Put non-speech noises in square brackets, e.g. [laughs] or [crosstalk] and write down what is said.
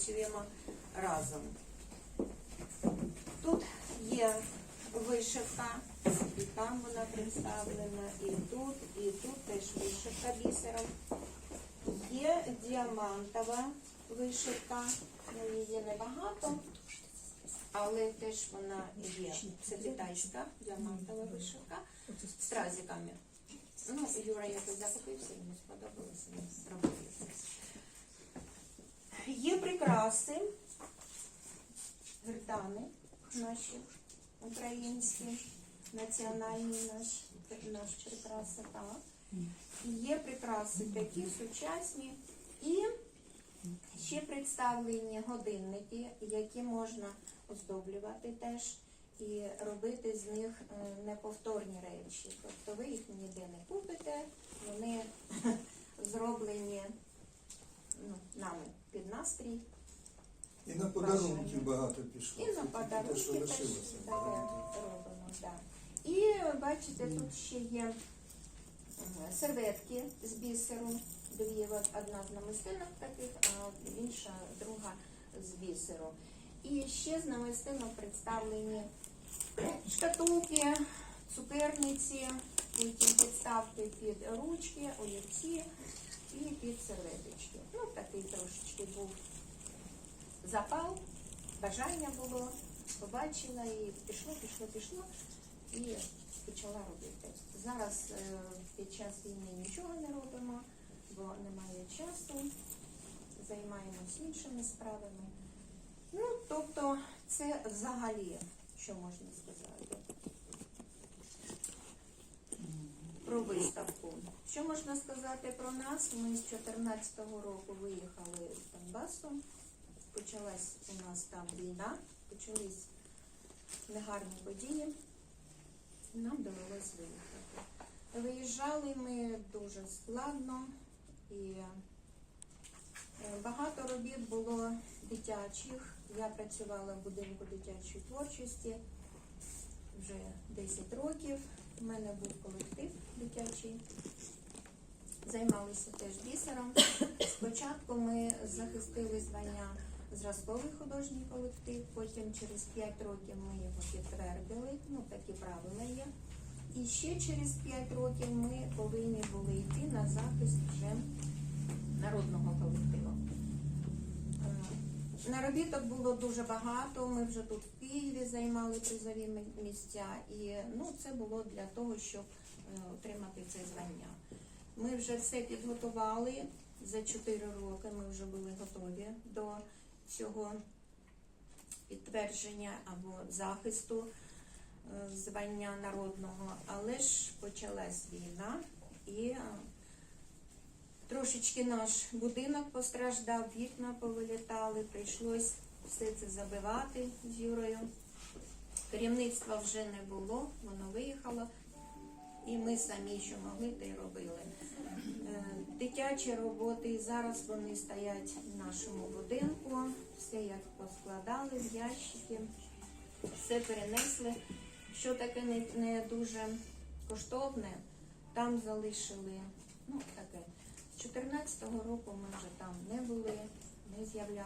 працюємо разом. Тут є вишивка, і там вона представлена, і тут, і тут теж вишивка бісером. Є діамантова вишивка, ну, її небагато, але теж вона є. Це китайська діамантова вишивка з стразиками. Ну, Юра якось захопився, йому сподобалося, прикраси, гердани наші українські, національні наші, наші прикраси, так. Є прикраси такі сучасні. І ще представлені годинники, які можна оздоблювати теж і робити з них е, неповторні речі. Тобто ви їх ніде не купите, вони [laughs] зроблені ну, нами настрій. І на подарунки багато пішло. І на подарунки те, що теж лишилося. робимо. Да. І бачите, тут ще є е, серветки з бісеру. Дві, одна з намистинок таких, а інша друга з бісеру. І ще з намистинок представлені шкатулки, цукерниці, потім підставки під ручки, олівці і під серветочки. Ну, такий трошечки був запал, бажання було, побачила і пішло, пішло, пішло і почала робити. Зараз е, під час війни нічого не робимо, бо немає часу, займаємось іншими справами. Ну, тобто, це взагалі, що можна сказати. Про виставку. Що можна сказати про нас? Ми з 2014 року виїхали з Донбасу. Почалась у нас там війна, почались негарні події. Нам довелось виїхати. Виїжджали ми дуже складно і е, багато робіт було дитячих. Я працювала в будинку дитячої творчості вже 10 років. У мене був колектив дитячий. Займалися теж бісером. Спочатку ми захистили звання зразковий художній колектив, потім через 5 років ми його підтвердили, ну такі правила є. І ще через 5 років ми повинні були йти на захист вже народного колективу. Наробіток було дуже багато. Ми вже тут в Києві займали призові місця, і ну, це було для того, щоб е, отримати це звання. Ми вже все підготували. За 4 роки ми вже були готові до цього підтвердження або захисту е, звання народного, але ж почалась війна трошечки наш будинок постраждав, вікна повилітали, прийшлось все це забивати з Юрою. Керівництва вже не було, воно виїхало, і ми самі, що могли, те й робили. Е, Дитячі роботи зараз вони стоять в нашому будинку, все як поскладали в ящики, все перенесли. Що таке не, не дуже коштовне, там залишили. Ну, таке. З 2014 року ми вже там не були, не з'являлися.